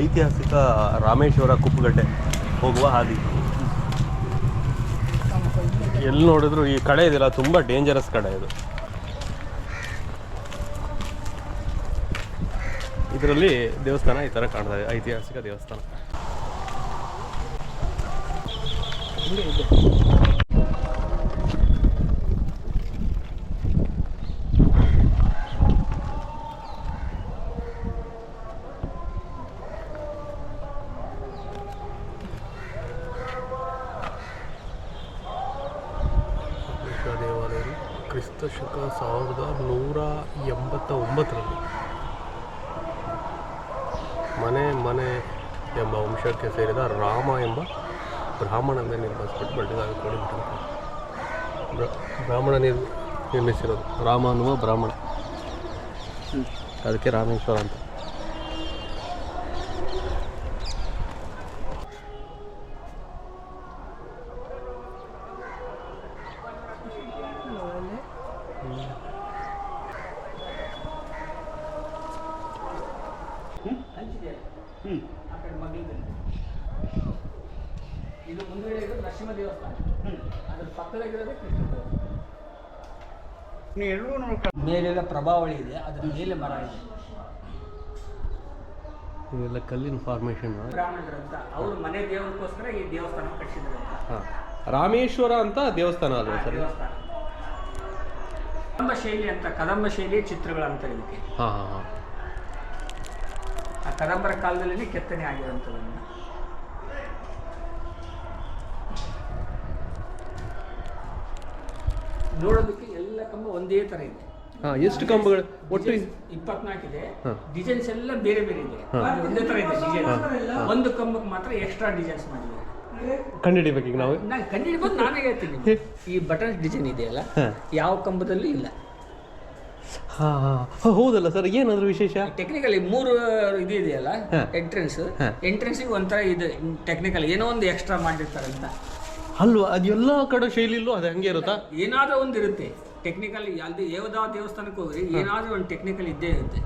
ಐತಿಹಾಸಿಕ ರಾಮೇಶ್ವರ ಕುಪ್ಪುಗಡ್ಡೆ ಹೋಗುವ ಹಾದಿ. ಎಲ್ಲಿ ನೋಡಿದ್ರು ಈ ಕಡೆ ಇದೆಯಲ್ಲ, ತುಂಬ ಡೇಂಜರಸ್ ಕಡೆ ಇದು. ಇದರಲ್ಲಿ ದೇವಸ್ಥಾನ ಈ ಥರ ಕಾಣ್ತಾ ಇದೆ, ಐತಿಹಾಸಿಕ ದೇವಸ್ಥಾನ. ಕ್ರಿಸ್ತ ಶಕ ಸಾವಿರದ ನೂರ ಎಂಬತ್ತ ಒಂಬತ್ತರಲ್ಲಿ ಮನೆ ಮನೆ ಎಂಬ ವಂಶಕ್ಕೆ ಸೇರಿದ ರಾಮ ಎಂಬ ಬ್ರಾಹ್ಮಣ ಮೇಲೆ ನಿರ್ಮಿಸ್ಬಿಟ್ಟು ಕೋಡಿ ಬ್ರ- ಬ್ರಾಹ್ಮಣ ನಿರ್ ನಿರ್ಮಿಸಿರೋದು. ರಾಮ ಅನ್ನುವ ಬ್ರಾಹ್ಮಣ. ಅದಕ್ಕೆ ರಾಮೇಶ್ವರ ಅಂತ. ಇದು ಮುಂದುಗಡೆ ಇರೋದು ನರಸಿಂಹ ದೇವಸ್ಥಾನ. ಅದ್ರ ಪಕ್ಕದಾಗಿರೋದೇ ಕೃಷ್ಣ ದೇವಸ್ಥಾನ. ಮೇಲೆಲ್ಲ ಪ್ರಭಾವಳಿ ಇದೆ ಅದ್ರ ಮೇಲೆ ಮರ ಇದೆ. ಇವೆಲ್ಲ ಕಲ್ಲಿನ ಫಾರ್ಮೇಷನ್ ಬ್ರಾಹ್ಮಣರು ಅಂತ ಅವ್ರ ಮನೆ ದೇವರಿಗೋಸ್ಕರ ಈ ದೇವಸ್ಥಾನ ಕಟ್ಟಿಸಿದ್ರು ಅಂತ. ಹಾಂ. ರಾಮೇಶ್ವರ ಅಂತ ದೇವಸ್ಥಾನ ಅಲ್ವಾ ಸರ್? ದೇವಸ್ಥಾನ. ಕದಂಬ ಶೈಲಿ ಅಂತ ಕದಂಬ ಶೈಲಿ ಅಂತ ಇದಕ್ಕೆ ಆ ಕದಂಬರ ಕಾಲದಲ್ಲಿ ಕೆತ್ತನೆ ಆಗಿರುವಂಥದ್ದನ್ನು. ನೋಡೋದಕ್ಕೆ ಎಲ್ಲ ಕಂಬ ಒಂದೇ ತರ ಇದೆ. ಎಷ್ಟು ಕಂಬಗಳು? ಒಟ್ಟು ಇಪ್ಪತ್ನಾಲ್ಕು ಇದೆ. ಡಿಸೈನ್ಸ್ ಎಲ್ಲ ಬೇರೆ ಬೇರೆ ಇದೆ. ಒಂದೇ ತರ ಇದೆ ಒಂದು ಕಂಬಕ್ಕೆ ಮಾತ್ರ ಎಕ್ಸ್ಟ್ರಾ ಡಿಸೈನ್ಸ್ ಮಾಡಿದ್ದಾರೆ. ಕಂಡುಹಿಡಿಬೇಕು ಈಗ ನಾವು? ನಾನು ಕಂಡುಹಿಡಿಬೋದು ನಾನೇ ಹೇಳ್ತೀನಿ. ಈ ಬಟನ್ ಡಿಸೈನ್ ಇದೆಯಲ್ಲ ಹಾ. ಯಾವ ಕಂಬದಲ್ಲೂ ಇಲ್ಲ. ಹಾಂ ಹಾಂ. ಹೌದಲ್ಲ ಸರ್ ಏನಾದರೂ ವಿಶೇಷ? ಟೆಕ್ನಿಕಲಿ ಮೂರು ಇದು ಇದೆಯಲ್ಲ ಹಾ. ಎಂಟ್ರೆನ್ಸ್ ಹಾ. ಎಂಟ್ರೆನ್ಸಿಗೆ ಒಂಥರ ಇದು ಟೆಕ್ನಿಕಲ್ ಏನೋ ಒಂದು ಎಕ್ಸ್ಟ್ರಾ ಮಾಡಿರ್ತಾರೆ ಅಂತ. ಅಲ್ವಾ? ಅದು ಎಲ್ಲ ಕಡೆ ಶೈಲಿಲ್ಲೂ ಅದು ಹಂಗೆ ಇರುತ್ತಾ? ಏನಾದ್ರೂ ಒಂದು ಇರುತ್ತೆ. ಟೆಕ್ನಿಕಲ್ ಅಲ್ಲಿ ಯಾವ್ದಾವ ದೇವಸ್ಥಾನಕ್ಕೆ ಹೋಗ್ರಿ ಏನಾದ್ರೂ ಒಂದು ಟೆಕ್ನಿಕಲ್ ಇದ್ದೇ ಇರುತ್ತೆ.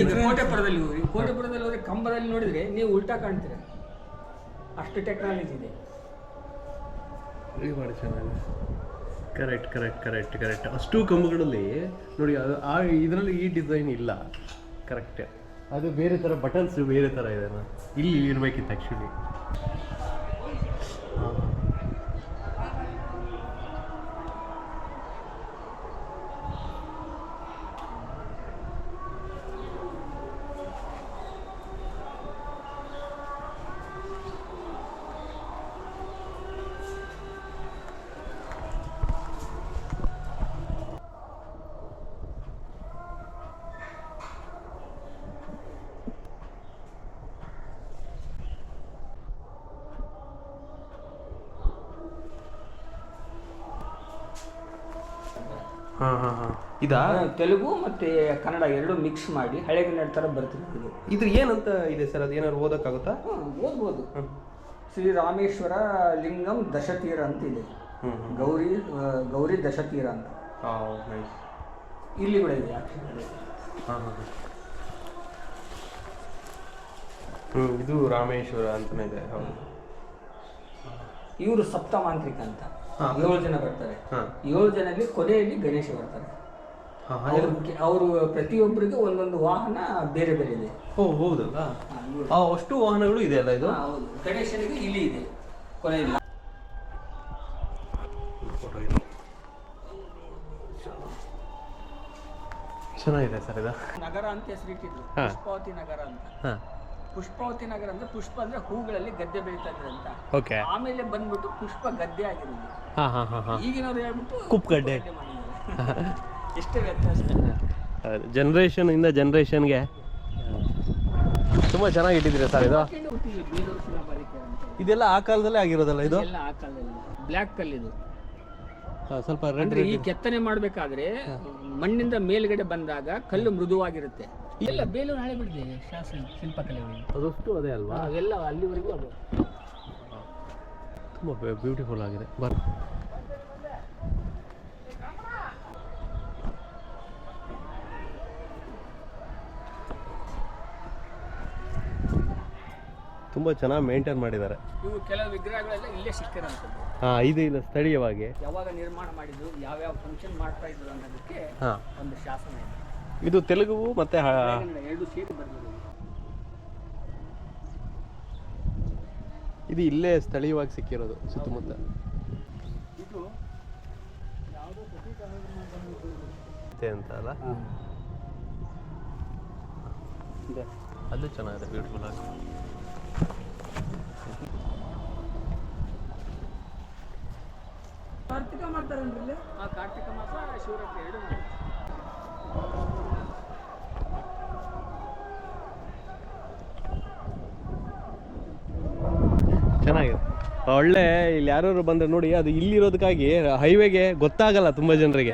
ಈಗ ಕೋಟೆಪುರದಲ್ಲಿ ಹೋಗ್ರಿ. ಕೋಟೆಪುರದಲ್ಲಿ ಹೋದ್ರೆ ಕಂಬದಲ್ಲಿ ನೋಡಿದ್ರೆ ನೀವು ಉಲ್ಟಾ ಕಾಣ್ತೀರ. ಅಷ್ಟು ಟೆಕ್ನಾಲಜಿ ಇದೆ. ಮಾಡಿ ಕರೆಕ್ಟ್ ಕರೆಕ್ಟ್ ಕರೆಕ್ಟ್ ಕರೆಕ್ಟ್ ಅಷ್ಟು ಕಂಬಗಳಲ್ಲಿ ನೋಡಿ ಅದು ಆ ಇದರಲ್ಲಿ ಈ ಡಿಸೈನ್ ಇಲ್ಲ. ಕರೆಕ್ಟ್ ಅದು ಬೇರೆ ಥರ ಬಟನ್ಸ್ ಬೇರೆ ಥರ ಇದೆ ಇಲ್ಲಿ ಇರಬೇಕಿತ್ತು ಆ್ಯಕ್ಚುಲಿ ಇದಾ? ತೆಲುಗು ಮತ್ತೆ ಕನ್ನಡ ಎರಡು ಮಿಕ್ಸ್ ಮಾಡಿ ಹಳೆಗನ್ನಡ ಥರ ಬರ್ತೀನಿ ಇದು. ಇದು ಏನಂತ ಇದೆ ಸರ್? ಅದು ಏನಾದ್ರು ಓದೋಕ್ಕಾಗುತ್ತಾ? ಓದ್ಬೋದು. ಶ್ರೀ ರಾಮೇಶ್ವರ ಲಿಂಗಂ ದಶತೀರ ಅಂತ ಇದೆ ಹ್ಞೂ ಗೌರಿ ಗೌರಿ ದಶತೀರ ಅಂತ. ಹಾಂ ಇಲ್ಲಿ ಕೂಡ ಇದೆ ಹಾಂ ಹಾಂ ಹ್ಞೂ ಇದು ರಾಮೇಶ್ವರ ಅಂತಲೇ ಇದೆ ಹೌದು. ಇವರು ಸಪ್ತಮಾಂತ್ರಿಕ ಅಂತ. ಏಳು ಜನ ಬರ್ತಾರೆ. ಹಾಂ. ಏಳು ಜನದಲ್ಲಿ ಕೊನೆಯಲ್ಲಿ ಗಣೇಶ ಬರ್ತಾರೆ. ಅವರು ಅವರು ಪ್ರತಿಯೊಬ್ಬರಿಗೂ ಒಂದೊಂದು ವಾಹನ ಬೇರೆ ಬೇರೆ ಇದೆ. ಓ ಹೌದಲ್ಲ? ಅಷ್ಟು ವಾಹನಗಳು ಇದೆ ಅಲ್ಲ ಇದು? ಹೌದು. ಗಣೇಶನಿಗೆ ಇಲ್ಲಿ ಇದೆ. ಕೊನೆಯಲ್ಲಿ ಚೆನ್ನಾಗಿದೆ ಸರ್ ಇದು. ನಗರ ಅಂತ ಹೆಸರಿಟ್ಟಿದ್ರು. ಪಾವತಿ ಪುಷ್ಪಾವತಿ ನಗರ ಅಂತ. ಹಾಂ. ಪುಷ್ಪಾವತಿ ನಗರ ಅಂದ್ರೆ ಪುಷ್ಪ ಅಂದ್ರೆ ಹೂಗಳಲ್ಲಿ ಗದ್ದೆ ಬೆಳೀತಾ ಇದ್ರು ಅಂತ ಓಕೆ ಆಮೇಲೆ ಬಂದ್ಬಿಟ್ಟು ಪುಷ್ಪ ಗದ್ದೆ ಆಗಿರೋದು. ಹಾಂ ಹಾಂ ಹಾಂ ಹಾಂ. ಈಗಿನವ್ರು ಹೇಳ್ಬಿಟ್ಟು ಕುಪ್ಪಗಡ್ಡೆ. ಮಾಡಿದ್ದಾರೆ. ಎಷ್ಟೇ ವ್ಯತ್ಯಾಸ ಜನ್ರೇಷನ್ ಇಂದ ಜನ್ರೇಷನ್ಗೆ ತುಂಬ ಚೆನ್ನಾಗಿ ಇಟ್ಟಿದ್ದೀರಾ ಸರ್ ಇದು? ಅಂತ. ಇದೆಲ್ಲ ಆ ಕಾಲದಲ್ಲೇ ಆಗಿರೋದಲ್ಲ ಇದು? ಎಲ್ಲ ಆ ಕಾಲದಲ್ಲಿ. ಬ್ಲ್ಯಾಕ್ ಕಲ್ಲಿದು. ಇದು ಸ್ವಲ್ಪ ರೆಡ್ ಅಂದ್ರೆ ಈ ಕೆತ್ತನೆ ಮಾಡ್ಬೇಕಾದ್ರೆ ಮಣ್ಣಿಂದ ಮೇಲ್ಗಡೆ ಬಂದಾಗ ಕಲ್ಲು ಮೃದುವಾಗಿರುತ್ತೆ. ಎಲ್ಲ ಬೇಲೂರು ಹಳೆ ಬಿಡಿದೆ ಶಾಸನ ಶಿಲ್ಪಕಲೆಗಳು. ಅದಷ್ಟು ಅದೇ ಅಲ್ವಾ? ಎಲ್ಲ ಅಲ್ಲಿವರೆಗೂ ಅದು. ತುಂಬ ಬ್ಯೂಟಿಫುಲ್ ಆಗಿದೆ. ಬರ್ ತುಂಬ ಚೆನ್ನಾಗಿ ಮೇಂಟೈನ್ ಮಾಡಿದ್ದಾರೆ. ಇವು ಕೆಲವು ವಿಗ್ರಹಗಳೆಲ್ಲ ಇಲ್ಲೇ ಸಿಕ್ಕಿರೋಂಥದ್ದು ಹಾಂ ಇದು ಇಲ್ಲ ಸ್ಥಳೀಯವಾಗಿ. ಯಾವಾಗ ನಿರ್ಮಾಣ ಮಾಡಿದ್ದು ಯಾವ್ಯಾವ ಫಂಕ್ಷನ್ ಮಾಡ್ತಾ ಇದ್ರು ಅನ್ನೋದಕ್ಕೆ ಒಂದು ಶಾಸನ ಇದೆ. ಇದು ತೆಲುಗು ಮತ್ತೆ ಎರಡು ಸೇರಿ ಇದು ಇಲ್ಲೇ ಸ್ಥಳೀಯವಾಗಿ ಸಿಕ್ಕಿರೋದು ಸುತ್ತಮುತ್ತ. ಇದು ಯಾವುದೋ ಇದೆ ಅಂತ ಅಲ್ಲ ಅದು ಚೆನ್ನಾಗಿದೆ ಬ್ಯೂಟಿಫುಲ್ ಆಗಿ. ಕಾರ್ತಿಕ ಮಾಡ್ತಾರೆ ಆ ಕಾರ್ತಿಕ ಮಾಸ ಶಿವರಾತ್ರಿ ಎರಡು ಚೆನ್ನಾಗಿದೆ ಒಳ್ಳೆ ಇಲ್ಲಿ ಯಾರು ಬಂದ್ರೆ ನೋಡಿ ಅದು ಇಲ್ಲಿರೋದಕ್ಕಾಗಿ ಹೈವೇಗೆ ಗೊತ್ತಾಗಲ್ಲ ತುಂಬಾ ಜನರಿಗೆ.